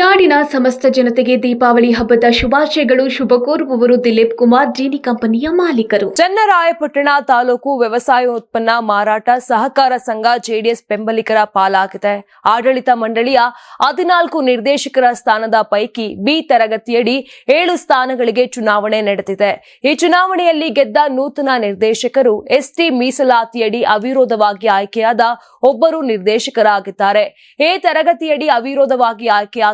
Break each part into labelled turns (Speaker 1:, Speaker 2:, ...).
Speaker 1: ನಾಡಿನ ಸಮಸ್ತ ಜನತೆಗೆ ದೀಪಾವಳಿ ಹಬ್ಬದ ಶುಭಾಶಯಗಳು. ಶುಭ ಕೋರುವವರು ದಿಲೀಪ್ ಕುಮಾರ್, ಜೀನಿ ಕಂಪನಿಯ ಮಾಲೀಕರು.
Speaker 2: ಚನ್ನರಾಯಪಟ್ಟಣ ತಾಲೂಕು ವ್ಯವಸಾಯ ಉತ್ಪನ್ನ ಮಾರಾಟ ಸಹಕಾರ ಸಂಘ ಜೆಡಿಎಸ್ ಬೆಂಬಲಿಗರ ಪಾಲಾಗಿದೆ. ಆಡಳಿತ ಮಂಡಳಿಯ ಹದಿನಾಲ್ಕು ನಿರ್ದೇಶಕರ ಸ್ಥಾನದ ಪೈಕಿ ಬಿ ತರಗತಿಯಡಿ ಏಳು ಸ್ಥಾನಗಳಿಗೆ ಚುನಾವಣೆ ನಡೆದಿದೆ. ಈ ಚುನಾವಣೆಯಲ್ಲಿ ಗೆದ್ದ ನೂತನ ನಿರ್ದೇಶಕರು ಎಸ್ಟಿ ಮೀಸಲಾತಿಯಡಿ ಅವಿರೋಧವಾಗಿ ಆಯ್ಕೆಯಾದ ಒಬ್ಬರು ನಿರ್ದೇಶಕರಾಗಿದ್ದಾರೆ. ಎ ತರಗತಿಯಡಿ ಅವಿರೋಧವಾಗಿ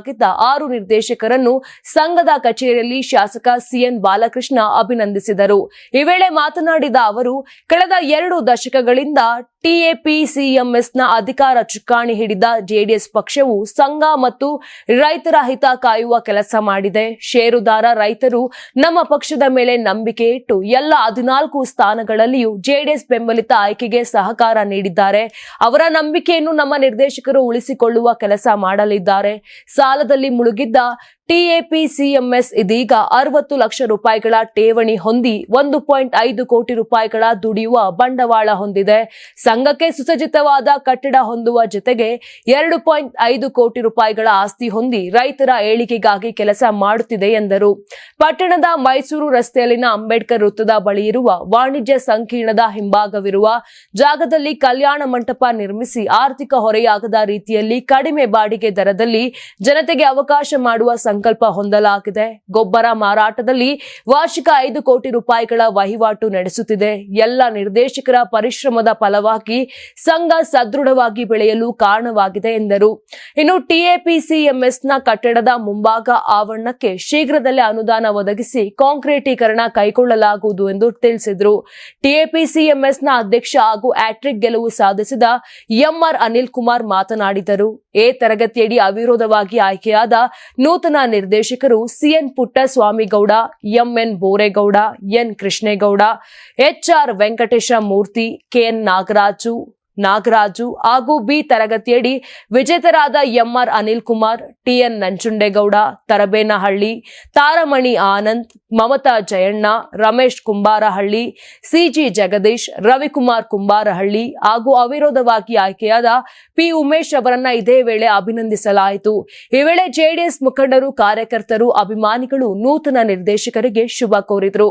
Speaker 2: ಆಯ್ಕೆಯಾಗಿದ್ದ ಆರು ನಿರ್ದೇಶಕರನ್ನು ಸಂಘದ ಕಚೇರಿಯಲ್ಲಿ ಶಾಸಕ ಸಿಎನ್ ಬಾಲಕೃಷ್ಣ ಅಭಿನಂದಿಸಿದರು. ಈ ವೇಳೆ ಮಾತನಾಡಿದ ಅವರು, ಕಳೆದ ಎರಡು ದಶಕಗಳಿಂದ ಟಿಎಪಿಸಿಎಂಎಸ್ನ ಅಧಿಕಾರ ಚುಕ್ಕಾಣಿ ಹಿಡಿದ ಜೆಡಿಎಸ್ ಪಕ್ಷವು ಸಂಘ ಮತ್ತು ರೈತರ ಹಿತ ಕಾಯುವ ಕೆಲಸ ಮಾಡಿದೆ. ಷೇರುದಾರ ರೈತರು ನಮ್ಮ ಪಕ್ಷದ ಮೇಲೆ ನಂಬಿಕೆ ಇಟ್ಟು ಎಲ್ಲ ಹದಿನಾಲ್ಕು ಸ್ಥಾನಗಳಲ್ಲಿಯೂ ಜೆಡಿಎಸ್ ಬೆಂಬಲಿತ ಆಯ್ಕೆಗೆ ಸಹಕಾರ ನೀಡಿದ್ದಾರೆ. ಅವರ ನಂಬಿಕೆಯನ್ನು ನಮ್ಮ ನಿರ್ದೇಶಕರು ಉಳಿಸಿಕೊಳ್ಳುವ ಕೆಲಸ ಮಾಡಲಿದ್ದಾರೆ. ಸಾಲದಲ್ಲಿ ಮುಳುಗಿದ್ದ ಟಿಎಪಿಸಿಎಂಎಸ್ ಇದೀಗ ಅರವತ್ತು ಲಕ್ಷ ರೂಪಾಯಿಗಳ ಠೇವಣಿ ಹೊಂದಿ ಒಂದು ಪಾಯಿಂಟ್ ಐದು ಕೋಟಿ ರೂಪಾಯಿಗಳ ದುಡಿಯುವ ಬಂಡವಾಳ ಹೊಂದಿದೆ. ಸಂಘಕ್ಕೆ ಸುಸಜ್ಜಿತವಾದ ಕಟ್ಟಡ ಹೊಂದುವ ಜೊತೆಗೆ ಎರಡು ಪಾಯಿಂಟ್ ಐದು ಕೋಟಿ ರೂಪಾಯಿಗಳ ಆಸ್ತಿ ಹೊಂದಿ ರೈತರ ಏಳಿಗೆಗಾಗಿ ಕೆಲಸ ಮಾಡುತ್ತಿದೆ ಎಂದರು. ಪಟ್ಟಣದ ಮೈಸೂರು ರಸ್ತೆಯಲ್ಲಿನ ಅಂಬೇಡ್ಕರ್ ವೃತ್ತದ ಬಳಿ ಇರುವ ವಾಣಿಜ್ಯ ಸಂಕೀರ್ಣದ ಹಿಂಭಾಗವಿರುವ ಜಾಗದಲ್ಲಿ ಕಲ್ಯಾಣ ಮಂಟಪ ನಿರ್ಮಿಸಿ ಆರ್ಥಿಕ ಹೊರೆಯಾಗದ ರೀತಿಯಲ್ಲಿ ಕಡಿಮೆ ಬಾಡಿಗೆ ದರದಲ್ಲಿ ಜನತೆಗೆ ಅವಕಾಶ ಮಾಡುವ ಸಂಕಲ್ಪ ಹೊಂದಲಾಗಿದೆ. ಗೊಬ್ಬರ ಮಾರಾಟದಲ್ಲಿ ವಾರ್ಷಿಕ ಐದು ಕೋಟಿ ರೂಪಾಯಿಗಳ ವಹಿವಾಟು ನಡೆಸುತ್ತಿದೆ. ಎಲ್ಲ ನಿರ್ದೇಶಕರ ಪರಿಶ್ರಮದ ಫಲವಾಗಿ ಸಂಘ ಸದೃಢವಾಗಿ ಬೆಳೆಯಲು ಕಾರಣವಾಗಿದೆ ಎಂದರು. ಇನ್ನು ಟಿಎಪಿಸಿಎಂಎಸ್ನ ಕಟ್ಟಡದ ಮುಂಭಾಗ ಆವರಣಕ್ಕೆ ಶೀಘ್ರದಲ್ಲೇ ಅನುದಾನ ಒದಗಿಸಿ ಕಾಂಕ್ರೀಟೀಕರಣ ಕೈಗೊಳ್ಳಲಾಗುವುದು ಎಂದು ತಿಳಿಸಿದರು. ಟಿಎಪಿಸಿಎಂಎಸ್ನ ಅಧ್ಯಕ್ಷ ಹಾಗೂ ಆಟ್ರಿಕ್ ಗೆಲುವು ಸಾಧಿಸಿದ ಎಂಆರ್ ಅನಿಲ್ ಕುಮಾರ್ ಮಾತನಾಡಿದರು. ಎ ತರಗತಿಯಡಿ ಅವಿರೋಧವಾಗಿ ಆಯ್ಕೆಯಾದ ನೂತನ ನಿರ್ದೇಶಕರು C N Puttaswamygowda M N Boregowda N Krishnegowda H R Venkatesha Murthy K N Nagaraju Nagaraju ಹಾಗೂ ಬಿ ತರಗತಿಯಡಿ ವಿಜೇತರಾದ M R Anil Kumar T N Nanjundegowda, Tarabenahalli, Taramani Anand, Mamatha Jayanna, Ramesh Kumbarahalli C G Jagadish, Ravikumar Kumbarahalli ಹಾಗೂ ಅವಿರೋಧವಾಗಿ ಆಯ್ಕೆಯಾದ P Umesh ಅವರನ್ನ ಇದೇ ವೇಳೆ ಅಭಿನಂದಿಸಲಾಯಿತು. ಈ ವೇಳೆ ಜೆಡಿಎಸ್ ಮುಖಂಡರು, ಕಾರ್ಯಕರ್ತರು, ಅಭಿಮಾನಿಗಳು ನೂತನ ನಿರ್ದೇಶಕರಿಗೆ ಶುಭ ಕೋರಿದರು.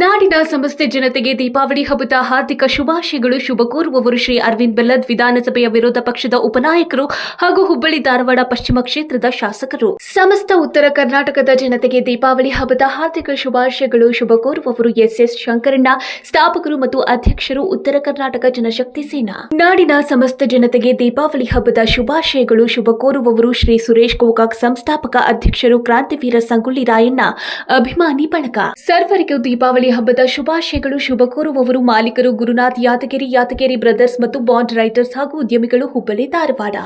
Speaker 1: ನಾಡಿನ ಸಮಸ್ತ ಜನತೆಗೆ ದೀಪಾವಳಿ ಹಬ್ಬದ ಹಾರ್ದಿಕ ಶುಭಾಶಯಗಳು. ಶುಭ ಕೋರುವವರು ಶ್ರೀ ಅರವಿಂದ್ ಬೆಲ್ಲದ್. ವಿಧಾನಸಭೆಯ ವಿರೋಧ ಪಕ್ಷದ ಉಪನಾಯಕರು ಹಾಗೂ ಹುಬ್ಬಳ್ಳಿ ಧಾರವಾಡ ಪಶ್ಚಿಮ ಕ್ಷೇತ್ರದ ಶಾಸಕರು. ಸಮಸ್ತ ಉತ್ತರ ಕರ್ನಾಟಕದ ಜನತೆಗೆ ದೀಪಾವಳಿ ಹಬ್ಬದ ಹಾರ್ದಿಕ ಶುಭಾಶಯಗಳು. ಶುಭ ಕೋರುವವರು ಎಸ್ ಎಸ್ ಶಂಕರಣ್ಣ. ಸ್ಥಾಪಕರು ಮತ್ತು ಅಧ್ಯಕ್ಷರು ಉತ್ತರ ಕರ್ನಾಟಕ ಜನಶಕ್ತಿ ಸೇನಾ. ನಾಡಿನ ಸಮಸ್ತ ಜನತೆಗೆ ದೀಪಾವಳಿ ಹಬ್ಬದ ಶುಭಾಶಯಗಳು. ಶುಭ ಕೋರುವವರು ಶ್ರೀ ಸುರೇಶ್ ಗೋಕಾಕ್ ಸಂಸ್ಥಾಪಕ ಅಧ್ಯಕ್ಷರು ಕ್ರಾಂತಿವೀರ ಸಂಗೊಳ್ಳಿ ರಾಯಣ್ಣ. ಅಭಿಮಾನಿ ಬಳಗ. ಸರ್ವರಿಗೂ ದೀಪಾವಳಿ ಹಬ್ಬದ ಶುಭಾಶಯಗಳು, ಶುಭ ಕೋರುವವರು ಮಾಲೀಕರು ಗುರುನಾಥ್ ಯಾದಗಿರಿ ಯಾದಗಿರಿ ಬ್ರದರ್ಸ್ ಮತ್ತು ಬಾಂಡ್ ರೈಟರ್ಸ್ ಹಾಗೂ ಉದ್ಯಮಿಗಳು ಹುಬ್ಬಳ್ಳಿ ಧಾರವಾಡ.